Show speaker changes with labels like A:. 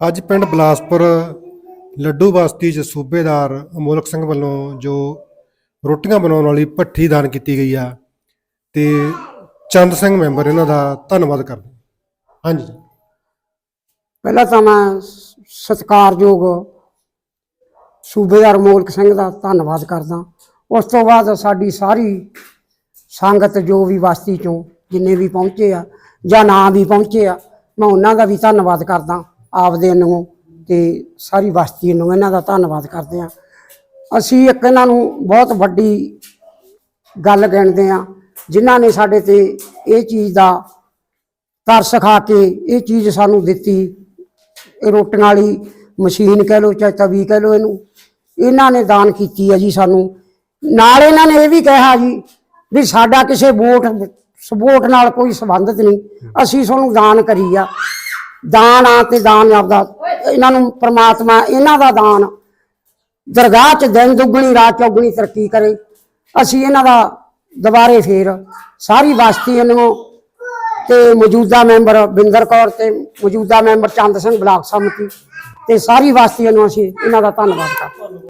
A: ਅੱਜ ਪਿੰਡ ਬਲਾਸਪੁਰ ਲੱਡੂ ਬਸਤੀ 'ਚ ਸੂਬੇਦਾਰ ਅਮੋਲਕ ਸਿੰਘ ਵੱਲੋਂ ਜੋ ਰੋਟੀਆਂ ਬਣਾਉਣ ਵਾਲੀ ਭੱਠੀ ਦਾਨ ਕੀਤੀ ਗਈ ਆ, ਤੇ ਚੰਦ ਸਿੰਘ ਮੈਂਬਰ ਇਹਨਾਂ ਦਾ ਧੰਨਵਾਦ ਕਰਦੇ ਹਾਂਜੀ
B: ਪਹਿਲਾਂ ਤਾਂ ਮੈਂ ਸਤਿਕਾਰਯੋਗ ਸੂਬੇਦਾਰ ਅਮੋਲਕ ਸਿੰਘ ਦਾ ਧੰਨਵਾਦ ਕਰਦਾ ਉਸ ਤੋਂ ਬਾਅਦ ਸਾਡੀ ਸਾਰੀ ਸੰਗਤ ਜੋ ਵੀ ਬਸਤੀ ਚੋਂ ਜਿੰਨੇ ਵੀ ਪਹੁੰਚੇ ਆ ਜਾਂ ਨਾ ਵੀ ਪਹੁੰਚੇ ਆ, ਮੈਂ ਉਹਨਾਂ ਦਾ ਵੀ ਧੰਨਵਾਦ ਕਰਦਾ ਆਪਦੇ ਨੂੰ ਤੇ ਸਾਰੀ ਵਸਤੀ ਨੂੰ ਇਹਨਾਂ ਦਾ ਧੰਨਵਾਦ ਕਰਦੇ ਆ ਅਸੀਂ ਇੱਕ ਇਹਨਾਂ ਨੂੰ ਬਹੁਤ ਵੱਡੀ ਗੱਲ ਗਿਣਦੇ ਆ ਜਿਨ੍ਹਾਂ ਨੇ ਸਾਡੇ ਤੇ ਇਹ ਚੀਜ਼ ਦਾ ਤਰਸ ਖਾ ਕੇ ਇਹ ਚੀਜ਼ ਸਾਨੂੰ ਦਿੱਤੀ। ਇਹ ਰੋਟੀਆਂ ਵਾਲੀ ਮਸ਼ੀਨ ਕਹਿ ਲਓ ਚਾਹੇ ਤਵੀ ਕਹਿ ਲਓ ਇਹਨੂੰ। ਇਹਨਾਂ ਨੇ ਦਾਨ ਕੀਤੀ ਹੈ ਜੀ ਸਾਨੂੰ। ਨਾਲ ਇਹਨਾਂ ਨੇ ਇਹ ਵੀ ਕਿਹਾ ਜੀ ਵੀ ਸਾਡਾ ਕਿਸੇ ਵੋਟ ਸਪੋਰਟ ਨਾਲ ਕੋਈ ਸੰਬੰਧਤ ਨਹੀਂ। ਅਸੀਂ ਤੁਹਾਨੂੰ ਦਾਨ ਕਰੀ ਆ। ਦਾਨ ਆ ਤੇ ਦਾਨ ਆਪਦਾ। ਇਹਨਾਂ ਨੂੰ ਪ੍ਰਮਾਤਮਾ ਇਹਨਾਂ ਦਾ ਦਾਨ। ਦਰਗਾਹ 'ਚ ਦਿਨ ਦੁੱਗਣੀ ਰਾਤ ਚੌਗਣੀ ਤਰੱਕੀ ਕਰੇ। ਅਸੀਂ ਇਹਨਾਂ ਦਾ ਦੁਬਾਰੇ ਫੇਰ ਸਾਰੀ ਬਸਤੀ ਇਹਨੂੰ ਤੇ ਮੌਜੂਦਾ ਮੈਂਬਰ ਬਿੰਦਰ ਕੌਰ ਤੇ ਮੌਜੂਦਾ ਮੈਂਬਰ ਚੰਦ ਸਿੰਘ ਬਲਾਕ ਸਮਿਤੀ ਤੇ ਸਾਰੀ ਬਸਤੀ ਨੂੰ ਅਸੀਂ ਇਹਨਾਂ ਦਾ ਧੰਨਵਾਦ ਕਰਦੇ